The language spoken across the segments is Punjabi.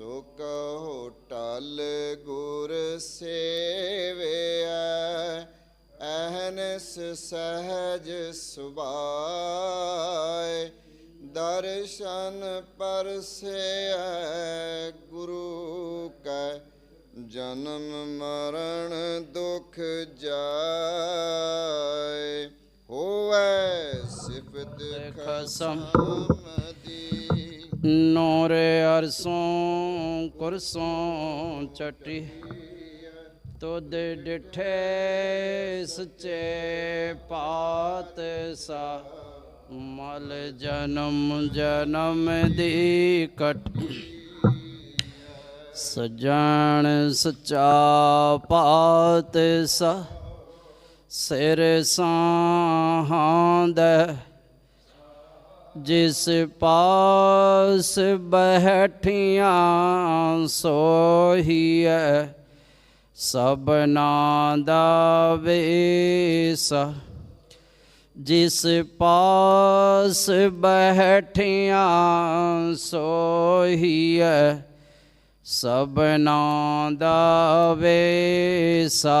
ਸੋ ਕਹੋ ਟਲ ਗੁਰ ਸੇਵਿਆ ਅਹਨਸ ਸਹਜ ਸੁਭਾਏ ਦਰਸ਼ਨ ਪਰਸੈ ਗੁਰੂ ਕੈ ਜਨਮ ਮਰਨ ਦੁਖ ਜਾਏ। ਹੋਵੇ ਸਿਫਤ ਖਸਮ ਦੀ। ਨੂਰ ਅਰਸੋਂ ਕੁਰਸੋਂ ਚਟੀ ਤੁਧ ਡਿਠੇ ਸੱਚੇ ਪਾਤ ਸਾ ਮਲ ਜਨਮ ਜਨਮ ਦੀ ਕਟ ਸਜਣ ਸਚਾ ਪਾਤ ਸਾ ਸਿਰ ਸਾਹਾਂਦ ਜਿਸ ਪਾਸ ਬਹਿਠੀਆਂ ਸੋਹੀਐ ਸਭਨਾ ਦਾ ਵੇਸ। ਜਿਸ ਪਾਸ ਬਹਿਠੀਆਂ ਸੋਹੀਐ ਸਭਨਾ ਦਾ ਵੇਸਾ।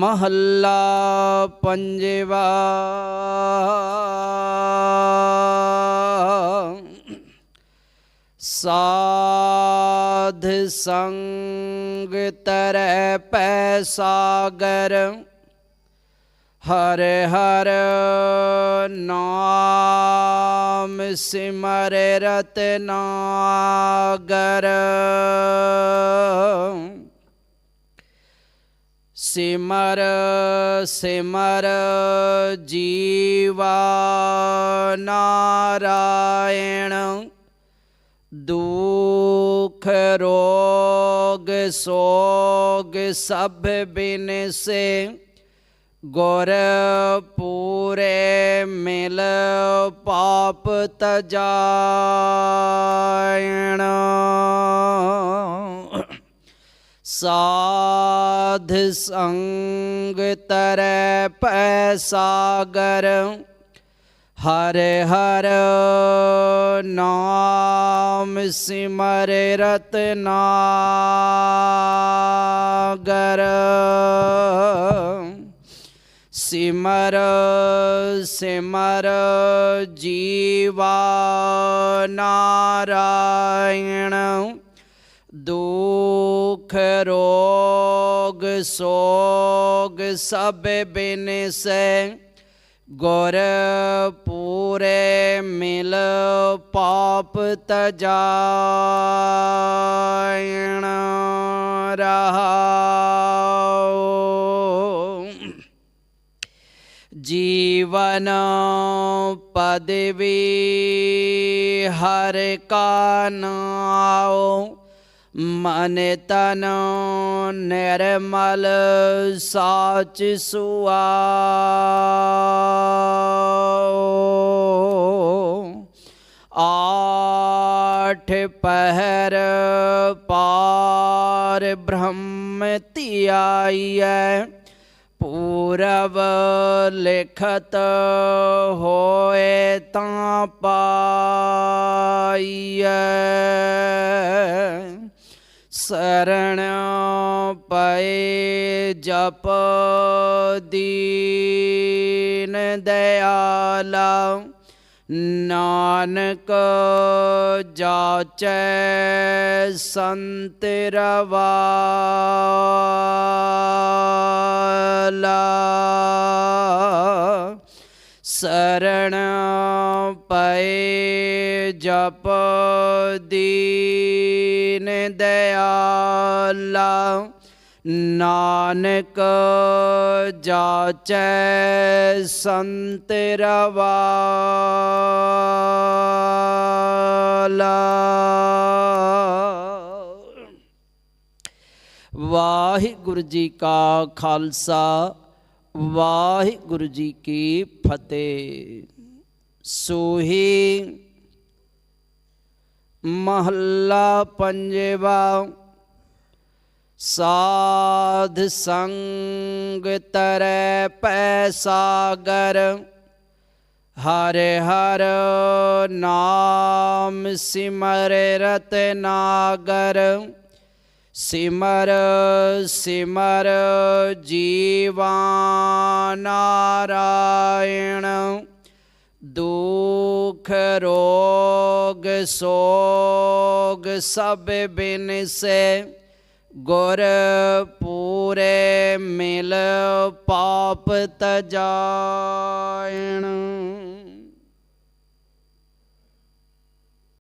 ਮਹੱਲਾ ਪੰਜਵਾ। ਸਾਧ ਸੰਗ ਤਰੈ ਪੈ ਸਾਗਰ ਹਰ ਹਰ ਨਾਮ ਸਿਮਰ ਰਤਨਾਗਰ ਸਿਮਰ ਸਿਮਰ ਜੀਵਾ ਨਾਰਾਇਣ ਦੁਖ ਰੋਗ ਸੋਗ ਸਭ ਬਿਨਸੇ ਗੁਰ ਪੂਰੇ ਮਿਲ ਪਾਪ ਤਜਾਇਣ। ਸਾਧ ਸੰਗ ਤਰੈ ਪੈ ਸਾਗਰ ਹਰ ਹਰ ਨਾਮ ਸਿਮਰ ਰਤਨਾਗਰ ਸਿਮਰ ਸਿਮਰ ਜੀਵਾ ਨਾਰਾਇਣ। ਦੁਖ, ਰੋਗ, ਸੋਗ ਸਭ ਬਿਨਸੈ ਗੁਰ ਪੂਰੇ ਮਿਲ ਪਾਪ ਤਜਾਇਣ ਰਹਾਉ। ਜੀਵਨ ਪਦਵੀ ਹਰ ਕਾ ਨਾਉ। ਮਨ ਤਨ ਨਿਰਮਲ ਸਾਚ ਸੁਆ। ਆਠ ਪਹਿਰ ਪਾਰ ਬ੍ਰਹਮ ਧਿਆਈਐ, ਪੂਰਵ ਲਿਖਤ ਹੋਏ ਤਾਂ ਪਾਈਐ। ਸਰਣ ਪਏ ਜਪ ਦੀਨ ਦਇਆਲਾ ਨਾਨਕ ਜਾਚੈ ਸੰਤ ਰਵਾਲਾ। ਸਰਣ ਪਏ ਜਪ ਦੀਨ ਦਇਆਲਾ ਨਾਨਕ ਜਾਚੈ ਸੰਤ ਰਵਾਲਾ। ਵਾਹਿਗੁਰੂ ਜੀ ਕਾ ਖਾਲਸਾ ਵਾਹਿਗੁਰੂ ਜੀ ਕੀ ਫਤਿਹ। ਸੋਹੀ ਮਹੱਲਾ ਪੰਜਵਾ, ਸਾਧ ਸੰਗ ਤਰੈ ਪੈ ਸਾਗਰ, ਹਰ ਹਰ ਨਾਮ ਸਿਮਰ ਰਤਨਾਗਰ ਸਿਮਰ ਸਿਮਰ ਜੀਵਾ ਨਾਰਾਇਣ ਦੁਖ ਰੋਗ ਸੋਗ ਸਭ ਬਿਨਸੇ ਗੁਰ ਪੂਰੇ ਮਿਲ ਪਾਪ ਤਜਾਇਣ।